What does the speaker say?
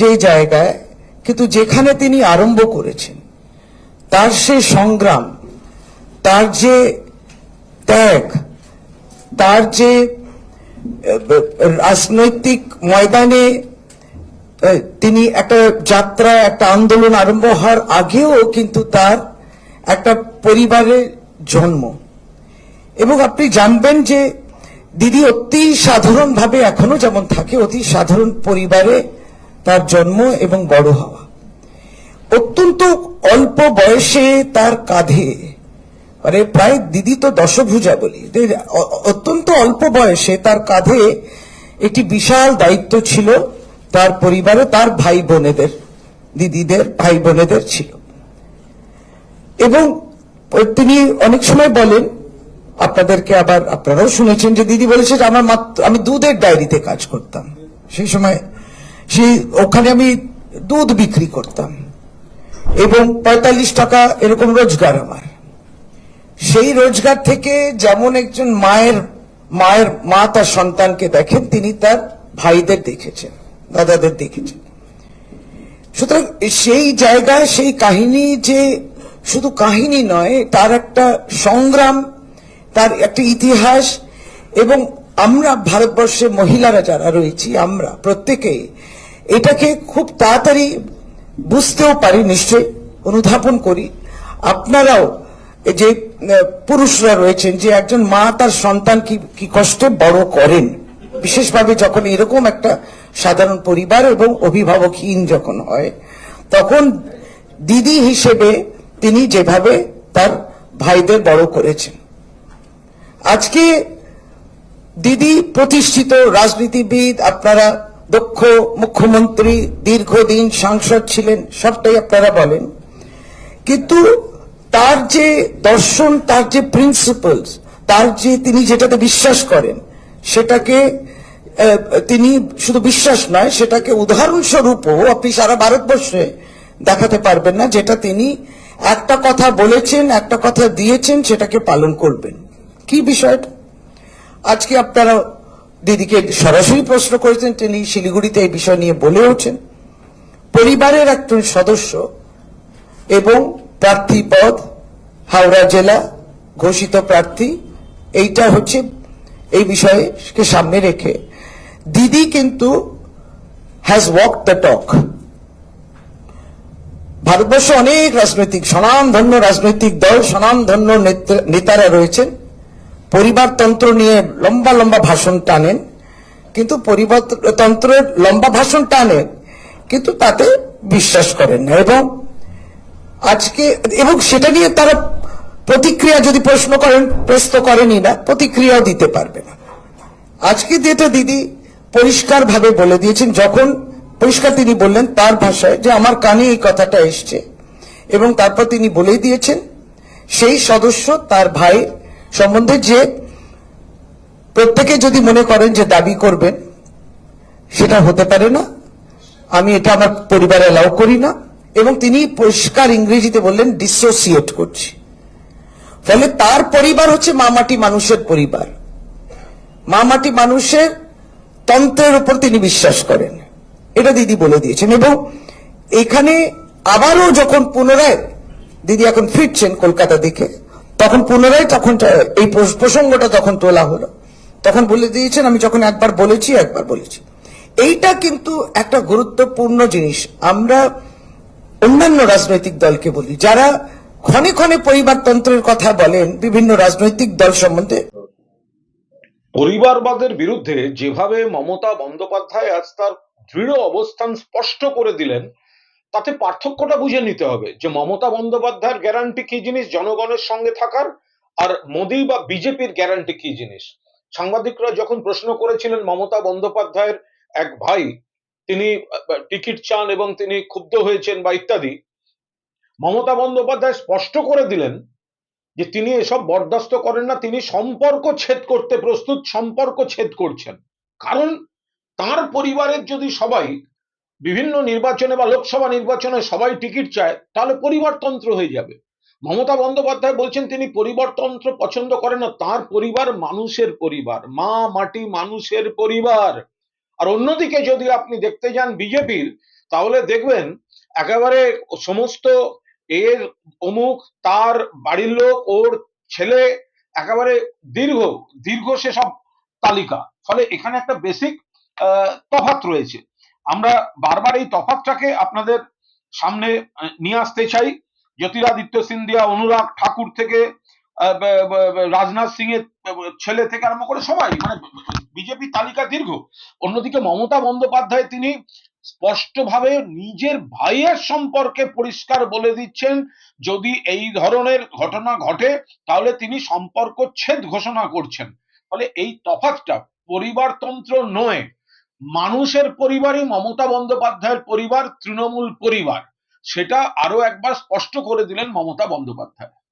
যে জায়গায়, কিন্তু যেখানে তিনি আরম্ভ করেছেন, তার সে সংগ্রাম, তার যে ত্যাগ, তার যে রাজনৈতিক ময়দানে তিনি একটা যাত্রা, একটা আন্দোলন আরম্ভ হওয়ার আগেও কিন্তু তার একটা পরিবারের জন্ম। এবং আপনি জানবেন যে দিদি অতি সাধারণভাবে এখনও যেমন থাকে, অতি সাধারণ পরিবারে তার জন্ম এবং বড় হওয়া। অত্যন্ত অল্প বয়সে তার কাঁধে মানে প্রায় দিদি তো দশভুজা বলি অত্যন্ত অল্প বয়সে তার কাঁধে একটি বিশাল দায়িত্ব ছিল, তার পরিবারে তার ভাই বোনেদের দিদিদের ভাই বোনেদের ছিল। এবং তিনি অনেক সময় বলেন, আপনাদেরকে আবার আপনারাও শুনেছেন যে দিদি বলেছে যে আমার মাত্র আমি দুধের ডায়েরিতে কাজ করতাম। সেই সময় সেই ওখানে আমি দুধ বিক্রি করতাম। এবং পঁয়তাল্লিশ টাকা এরকম রোজগার আমার। সেই রোজগার থেকে যেমন একজন মায়ের মায়ের, মা তার সন্তানকে দেখেন, তিনি তার ভাইদের দেখেছেন, দাদাদের দেখেছেন। সুতরাং সেই জায়গায় সেই কাহিনী যে শুধু কাহিনী নয়, তার একটা সংগ্রাম, তার একটা ইতিহাস, এবং আমরা ভারতবর্ষে মহিলারা যারা রয়েছি, আমরা প্রত্যেকেই এটাকে খুব তাড়াতাড়ি বুঝতেও পারি নিশ্চয় অনুধাবন করি। আপনারাও যে পুরুষরা রয়েছেন, যে একজন মা তার সন্তান কি কি কষ্টে বড় করেন। বিশেষভাবে যখন এরকম একটা সাধারণ পরিবার এবং অভিভাবকহীন যখন হয়, তখন দিদি হিসেবে তিনি যেভাবে তার ভাইদের বড় করেছেন। আজকে দিদি প্রতিষ্ঠিত রাজনীতিবিদ, আপনারা দক্ষ মুখ্যমন্ত্রী দীর্ঘদিন সাংসদ ছিলেন, সবটাই আপনারা বলেন। কিন্তু তার যে দর্শন, তার যে প্রিন্সিপালস তার যে তিনি যেটাতে বিশ্বাস করেন, সেটাকে তিনি শুধু বিশ্বাস নয়, সেটাকে উদাহরণস্বরূপও আপনি সারা ভারতবর্ষে দেখাতে পারবেন না, যেটা তিনি একটা কথা বলেছেন, একটা কথা দিয়েছেন, সেটাকে পালন করবেন। কি বিষয়টা? আজকে আপনারা দিদিকে সরাসরি প্রশ্ন করেছেন, তিনি শিলিগুড়িতে এই বিষয় নিয়ে বলে বলেওছেন পরিবারের একজন সদস্য এবং প্রার্থী পদ হাওড়া জেলা ঘোষিত প্রার্থী, এইটা হচ্ছে এই বিষয়কে সামনে রেখে। দিদি কিন্তু হ্যাজ ওয়াক দ্য টক ভারতবর্ষে অনেক রাজনৈতিক স্বনামধন্য রাজনৈতিক দল স্বনামধন্য নেতা- নেতারা রয়েছেন। পরিবারতন্ত্র নিয়ে লম্বা লম্বা ভাষণ টানেন, কিন্তু পরিবারতন্ত্রের লম্বা ভাষণ টানেন, কিন্তু তাতে বিশ্বাস করেন না। এবং আজকে, এবং সেটা নিয়ে তারা প্রতিক্রিয়া যদি প্রশ্ন করেন, প্রশ্ন করেনি না, প্রতিক্রিয়াও দিতে পারবে না। আজকে যেটা দিদি পরিষ্কার ভাবে বলে দিয়েছেন, যখন পরিষ্কার তিনি বললেন তার ভাষায় যে আমার কানে এই কথাটা এসছে, এবং তারপর তিনি বলেই দিয়েছেন, সেই সদস্য তার ভাই সম্বন্ধে যে প্রত্যেকে যদি মনে করেন যে দাবি করবেন, সেটা হতে পারে না। আমি এটা আমার পরিবারে অ্যালাউ করি না। এবং তিনি পরিষ্কার ইংরেজিতে বললেন ডিসোসিয়েট করছি। ফলে তার পরিবার হচ্ছে মামাটি মানুষের পরিবার। মামাটি মানুষের তন্ত্রের উপর তিনি বিশ্বাস করেন। এটা দিদি বলে দিয়েছেন। এবং এখানে আবারও যখন পুনরায় দিদি এখন ফিরছেন কলকাতা দিকে তখন পুনরায় তখন এই প্রসঙ্গটা তখন তোলা হলো। তখন বলে দিয়েছেন, আমি যখন একবার বলেছি একবার বলেছি। এইটা কিন্তু একটা গুরুত্বপূর্ণ জিনিস। আমরা অন্যান্য রাজনৈতিক দলকে বলি, যারা ক্ষণে ক্ষণে পরিবারতন্ত্রের কথা বলেন, বিভিন্ন রাজনৈতিক দল সম্বন্ধে। পরিবারবাদের বিরুদ্ধে যেভাবে মমতা বন্দ্যোপাধ্যায় আজ তার দৃঢ় অবস্থান স্পষ্ট করে দিলেন তাতে পার্থক্যটা বুঝে নিতে হবে যে মমতা বন্দ্যোপাধ্যায়ের গ্যারান্টি কি জিনিস, জনগণের সঙ্গে থাকার, আর মোদী বা বিজেপির গ্যারান্টি কি জিনিস? সাংবাদিকরা যখন প্রশ্ন করেছিলেন মমতা বন্দ্যোপাধ্যায়ের এক ভাই, তিনি টিকিট চান এবং তিনি ক্ষুব্ধ হয়েছেন বা ইত্যাদি, মমতা বন্দ্যোপাধ্যায় স্পষ্ট করে দিলেন যে তিনি এসব বরদাস্ত করেন না, তিনি সম্পর্ক ছেদ করতে প্রস্তুত, সম্পর্ক ছেদ করছেন। কারণ তার পরিবারের যদি সবাই বিভিন্ন নির্বাচনে বা লোকসভা নির্বাচনে সবাই টিকিট চায়, তাহলে পরিবারতন্ত্র হয়ে যাবে। মমতা বন্দ্যোপাধ্যায় বলছেন, তিনি পরিবারতন্ত্র পছন্দ করেন না, তার পরিবার মানুষের পরিবার, মা, মাটি মানুষের পরিবার। আর অন্যদিকে যদি আপনি দেখতে যান বিজেপির, তাহলে দেখবেন একেবারে সমস্ত এর অমুক, তার বাড়ির লোক, ওর ছেলে একেবারে দীর্ঘ দীর্ঘ সেসব তালিকা। ফলে এখানে একটা বেসিক তফাৎ রয়েছে। আমরা বারবার এই তফাৎটাকে আপনাদের সামনে নিয়ে আসতে চাই। জ্যোতিরাদিত্য সিন্ধিয়া, অনুরাগ ঠাকুর থেকে রাজনাথ সিং এর ছেলে থেকে আরম্ভ করে সবাই মানে বিজেপি তালিকা দীর্ঘ। অন্যদিকে মমতা বন্দ্যোপাধ্যায় তিনি স্পষ্টভাবে নিজের ভাইয়ের সম্পর্কে পরিষ্কার বলে দিচ্ছেন, যদি এই ধরনের ঘটনা ঘটে, তাহলে তিনি সম্পর্ক ছেদ ঘোষণা করছেন। ফলে এই তফাৎটা পরিবারতন্ত্র নয় মানুষের পরিবারই মমতা বন্দ্যোপাধ্যায়ের পরিবার, তৃণমূল পরিবার। সেটা আরও একবার স্পষ্ট করে দিলেন মমতা বন্দ্যোপাধ্যায়।